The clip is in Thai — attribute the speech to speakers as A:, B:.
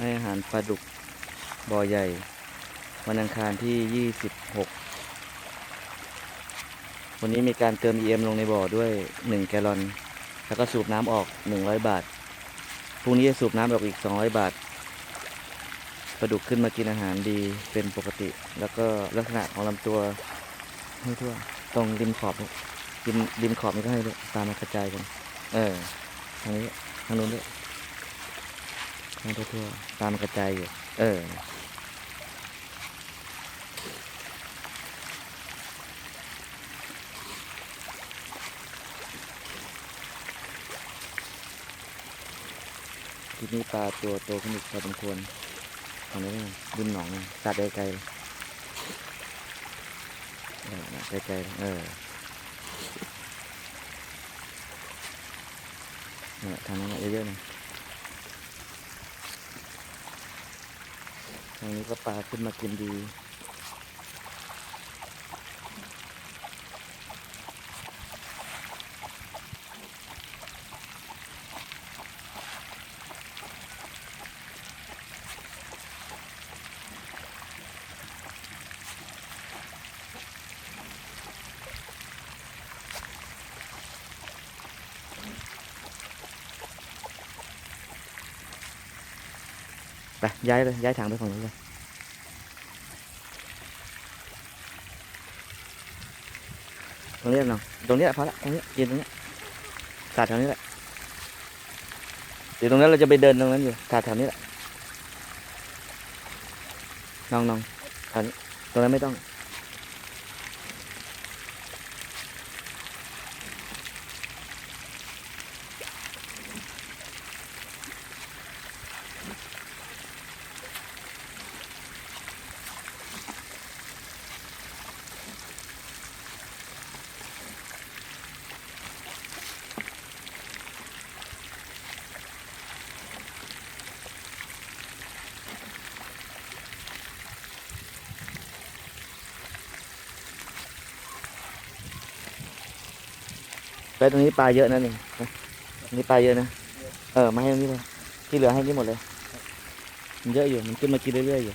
A: ให้อาหารปลาดุกบ่อใหญ่ วันอังคารที่ 26 วันนี้มีการเติม EM ลงในบ่อด้วย 1 แกลลอน แล้วก็สูบน้ำออก 100 บาท พรุ่งนี้จะสูบน้ำออกอีก 200 บาท ปลาดุกขึ้นมากินอาหารดีเป็นปกติ แล้วก็ลักษณะของลำตัวให้ทั่ว ตรงริมขอบริมริมขอบนี่ก็ให้ด้วยตามมากระจายกัน เออ ทางนี้ ทางนู้นด้วย ทางทั่วๆตามกระจายอยู่ เออ ทีนี้ปลาตัวโตขึ้นอีกพอสมควรตอนนี้ริมหนองตัดไกลๆเออไกลๆเออเนี่ยทางนั้นเยอะๆหนะ ตรงนี้ก็ปลาขึ้นมากินดี ไปย้ายเลยย้ายถังไปฝั่งนู้นเลยตรงนี้น้องตรงนี้แหละพอละตรงนี้ยืนตรงนี้ถาดแถวนี้แหละเดี๋ยวตรงนั้นเราจะไปเดินตรงนั้นอยู่ถาดแถวนี้แหละน้องน้องตรงนั้นไม่ต้อง ไปตรงนี้ปลาเยอะนะนี่นี่ปลาเยอะนะ เออ มาให้ตรงนี้เลย ที่เหลือให้นี่หมดเลย มันเยอะอยู่ มันขึ้นมากินเรื่อยๆอยู่